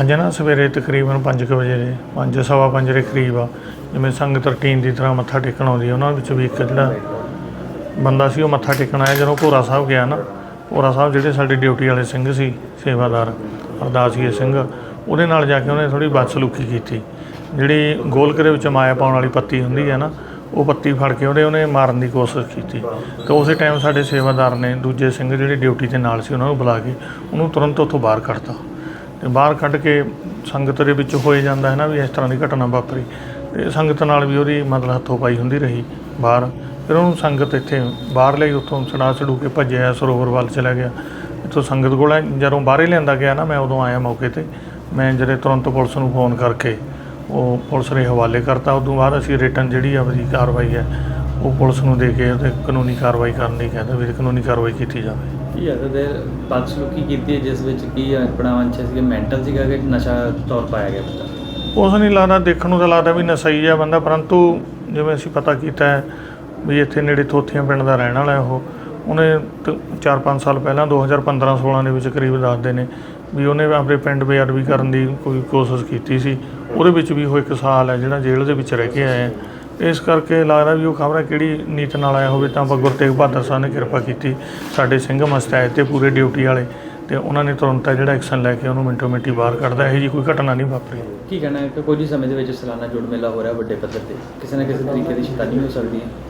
ਅੱਜ ਨਾ, ਸਵੇਰੇ ਤਕਰੀਬਨ 5 ਵਜੇ ਦੇ ਪੰਜ, ਸਵਾ ਪੰਜ ਦੇ ਕਰੀਬ ਆ। ਜਿਵੇਂ ਸੰਗਤ ਰਟੀਨ ਦੀ ਤਰ੍ਹਾਂ ਮੱਥਾ ਟੇਕਣ ਆਉਂਦੀ ਆ, ਉਹਨਾਂ ਵਿੱਚ ਵੀ ਇੱਕ ਜਿਹੜਾ ਬੰਦਾ ਸੀ, ਉਹ ਮੱਥਾ ਟੇਕਣ ਆਇਆ। ਜਦੋਂ ਭੋਰਾ ਸਾਹਿਬ ਗਿਆ ਨਾ, ਭੋਰਾ ਸਾਹਿਬ ਜਿਹੜੇ ਸਾਡੇ ਡਿਊਟੀ ਵਾਲੇ ਸਿੰਘ ਸੀ, ਸੇਵਾਦਾਰ ਅਰਦਾਸੀਏ ਸਿੰਘ, ਉਹਦੇ ਨਾਲ ਜਾ ਕੇ ਉਹਨੇ ਥੋੜੀ ਬਦਸਲੂਕੀ ਕੀਤੀ। ਜਿਹੜੀ ਗੋਲਕਰੇ ਵਿੱਚ ਮਾਇਆ ਪਾਉਣ ਵਾਲੀ ਪੱਤੀ ਹੁੰਦੀ ਹੈ ਨਾ, ਉਹ ਪੱਤੀ ਫੜ ਕੇ ਉਹਦੇ ਉਹਨੇ ਮਾਰਨ ਦੀ ਕੋਸ਼ਿਸ਼ ਕੀਤੀ। ਤੇ ਉਸੇ ਟਾਈਮ ਸਾਡੇ ਸੇਵਾਦਾਰ ਨੇ, ਦੂਜੇ ਸਿੰਘ ਜਿਹੜੇ ਡਿਊਟੀ ਤੇ ਨਾਲ ਸੀ, ਉਹਨਾਂ ਨੂੰ ਬੁਲਾ ਕੇ ਉਹਨੂੰ ਤੁਰੰਤ ਉੱਥੋਂ ਬਾਹਰ ਕੱਢਤਾ। ਤੇ ਬਾਹਰ ਕੱਢ ਕੇ ਸੰਗਤ ਦੇ ਵਿੱਚ ਹੋਏ ਜਾਂਦਾ ਹੈ ਨਾ ਵੀ ਇਸ ਤਰ੍ਹਾਂ ਦੀ ਘਟਨਾ ਵਾਪਰੀ। ਤੇ ਸੰਗਤ ਨਾਲ ਵੀ ਉਹਦੀ ਮਤਲਬ ਹੱਥੋਂ ਪਾਈ ਹੁੰਦੀ ਰਹੀ ਬਾਹਰ। ਫਿਰ ਉਹਨੂੰ ਸੰਗਤ ਇੱਥੇ ਬਾਹਰ ਲਈ ਉੱਥੋਂ ਛੜਾ ਛੜੂ ਕੇ ਭੱਜਿਆ, ਸਰੋਵਰ ਵੱਲ ਚਲਾ ਗਿਆ। ਇੱਥੋਂ ਸੰਗਤ ਕੋਲ ਜਦੋਂ ਬਾਹਰੇ ਲਿਆਂਦਾ ਗਿਆ ਨਾ, ਮੈਂ ਉਦੋਂ ਆਇਆ ਮੌਕੇ ਤੇ। ਮੈਂ ਜਿਹੜੇ ਤੁਰੰਤ ਪੁਲਿਸ ਨੂੰ ਫੋਨ ਕਰਕੇ ਉਹ ਪੁਲਿਸ ਦੇ ਹਵਾਲੇ ਕਰਤਾ, ਉਦੋਂ ਬਾਅਦ ਅਸੀਂ ਰਿਟਰਨ ਜਿਹੜੀ ਆਪਣੀ ਕਾਰਵਾਈ ਹੈ, ਉਹ ਪੁਲਿਸ ਨੂੰ ਦੇ ਕੇ ਉਹਤੇ ਕਾਨੂੰਨੀ ਕਾਰਵਾਈ ਕਰਨ ਲਈ ਕਹਿੰਦੇ ਵੀ ਕਾਨੂੰਨੀ ਕਾਰਵਾਈ ਕੀਤੀ ਜਾਵੇ। ਕੀ ਹੈ ਤੇ ਬਦਸਲੂਕੀ ਕੀਤੀ ਹੈ, ਜਿਸ ਵਿੱਚ ਕੀ ਆਪਣਾ ਵੰਸ਼ ਸੀ ਮੈਂਟਲ ਸੀਗਾ ਕਿ ਨਸ਼ਾ ਤੌਰ ਪਾਇਆ ਗਿਆ ਬੰਦਾ? ਉਸ ਨਹੀਂ ਲੱਗਦਾ ਦੇਖਣ ਨੂੰ ਤਾਂ ਲੱਗਦਾ ਵੀ ਨਸ਼ਈ ਆ ਬੰਦਾ, ਪਰੰਤੂ ਜਿਵੇਂ ਅਸੀਂ ਪਤਾ ਕੀਤਾ ਹੈ ਵੀ ਇੱਥੇ ਨੇੜੇ ਥੋਥੀਆਂ ਪਿੰਡ ਦਾ ਰਹਿਣ ਵਾਲਾ ਉਹ, ਉਹਨੇ 4-5 ਸਾਲ ਪਹਿਲਾਂ 2015-16 ਦੇ ਵਿੱਚ ਕਰੀਬ ਦੱਸਦੇ ਨੇ ਵੀ ਉਹਨੇ ਆਪਣੇ ਪਿੰਡ ਬੇਅਦਬੀ ਕਰਨ ਦੀ ਕੋਈ ਕੋਸ਼ਿਸ਼ ਕੀਤੀ ਸੀ। ਉਹਦੇ ਵਿੱਚ ਵੀ ਉਹ ਇੱਕ ਸਾਲ ਹੈ ਜਿਹੜਾ ਜੇਲ੍ਹ ਦੇ ਵਿੱਚ ਰਹਿ ਕੇ ਆਇਆ ਇਸ ਕਰਕੇ ਲੱਗਦਾ ਵੀ ਉਹ ਖਬਰ ਕਿਹੜੀ ਨੀਤ ਨਾਲ ਆਇਆ ਹੋਵੇ ਤਾਂ ਆਪਾਂ ਗੁਰੂ ਤੇਗ ਬਹਾਦਰ ਸਾਹਿਬ ਨੇ ਕਿਰਪਾ ਕੀਤੀ ਸਾਡੇ ਸਿੰਘ ਮਸਤੈਦ ਤੇ ਪੂਰੇ ਡਿਊਟੀ ਵਾਲੇ ਤੇ ਉਹਨਾਂ ਨੇ ਤੁਰੰਤ ਜਿਹੜਾ ਐਕਸ਼ਨ ਲੈ ਕੇ ਉਹਨੂੰ ਮਿੰਟੋ ਮਿੰਟੀ ਬਾਹਰ ਕੱਢਦਾ। ਇਹੋ ਜੀ ਕੋਈ ਘਟਨਾ ਨਹੀਂ ਵਾਪਰੀ। ਕੀ ਕਹਿਣਾ ਹੈ ਕਿ ਕੁਝ ਹੀ ਸਮੇਂ ਦੇ ਵਿੱਚ ਸਾਲਾਨਾ ਜੁੜ ਮੇਲਾ ਹੋ ਰਿਹਾ ਵੱਡੇ ਪੱਧਰ ਤੇ। ਕਿਸੇ ਨਾ ਕਿਸੇ ਤਰੀਕੇ ਦੀ ਸ਼ੈਤਾਨੀ ਹੋ ਸਕਦੀ ਹੈ।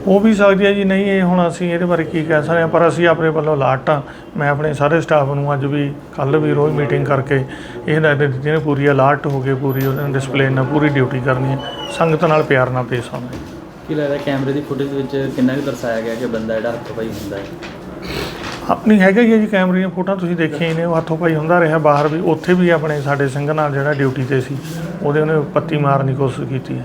ਉਹ ਵੀ ਸਕਦੀ ਹੈ ਜੀ ਨਹੀਂ ਇਹ ਹੁਣ ਅਸੀਂ ਇਹਦੇ ਬਾਰੇ ਕੀ ਕਹਿ ਸਕਦੇ ਹਾਂ ਪਰ ਅਸੀਂ ਆਪਣੇ ਵੱਲੋਂ ਅਲਰਟ ਹਾਂ। ਮੈਂ ਆਪਣੇ ਸਾਰੇ ਸਟਾਫ ਨੂੰ ਅੱਜ ਵੀ ਕੱਲ ਵੀ ਰੋਜ਼ ਮੀਟਿੰਗ ਕਰਕੇ ਇਹ ਹਦਾਇਤਾਂ ਦਿੱਤੀਆਂ ਨੇ ਪੂਰੀ ਅਲਰਟ ਹੋ ਕੇ ਪੂਰੀ ਉਹਨਾਂ ਡਿਸਪਲਿਨ ਨਾਲ ਪੂਰੀ ਡਿਊਟੀ ਕਰਨੀ ਹੈ ਸੰਗਤ ਨਾਲ ਪਿਆਰ ਨਾਲ ਪੇਸ਼ ਆਉਣਾ ਹੈ। ਕੀ ਲੱਗਦਾ ਕੈਮਰੇ ਦੀ ਫੁਟੇਜ ਵਿੱਚ ਕਿੰਨਾ ਕੁ ਦਰਸਾਇਆ ਗਿਆ ਕਿ ਬੰਦਾ ਜਿਹੜਾ ਹੱਥੋਂ ਪਾਈ ਹੁੰਦਾ ਹੈ? ਆਪਣੀ ਹੈਗਾ ਹੀ ਹੈ ਜੀ ਕੈਮਰੇ ਦੀਆਂ ਫੋਟੋਆਂ ਤੁਸੀਂ ਦੇਖੀਆਂ ਹੀ ਨੇ ਉਹ ਹੱਥੋਂ ਪਾਈ ਹੁੰਦਾ ਰਿਹਾ ਬਾਹਰ ਵੀ ਉੱਥੇ ਵੀ ਆਪਣੇ ਸਾਡੇ ਸਿੰਘ ਨਾਲ ਜਿਹੜਾ ਡਿਊਟੀ ਤੇ ਸੀ ਉਹਦੇ ਉਹਨੇ ਪੱਤੀ ਮਾਰਨ ਦੀ ਕੋਸ਼ਿਸ਼ ਕੀਤੀ ਹੈ।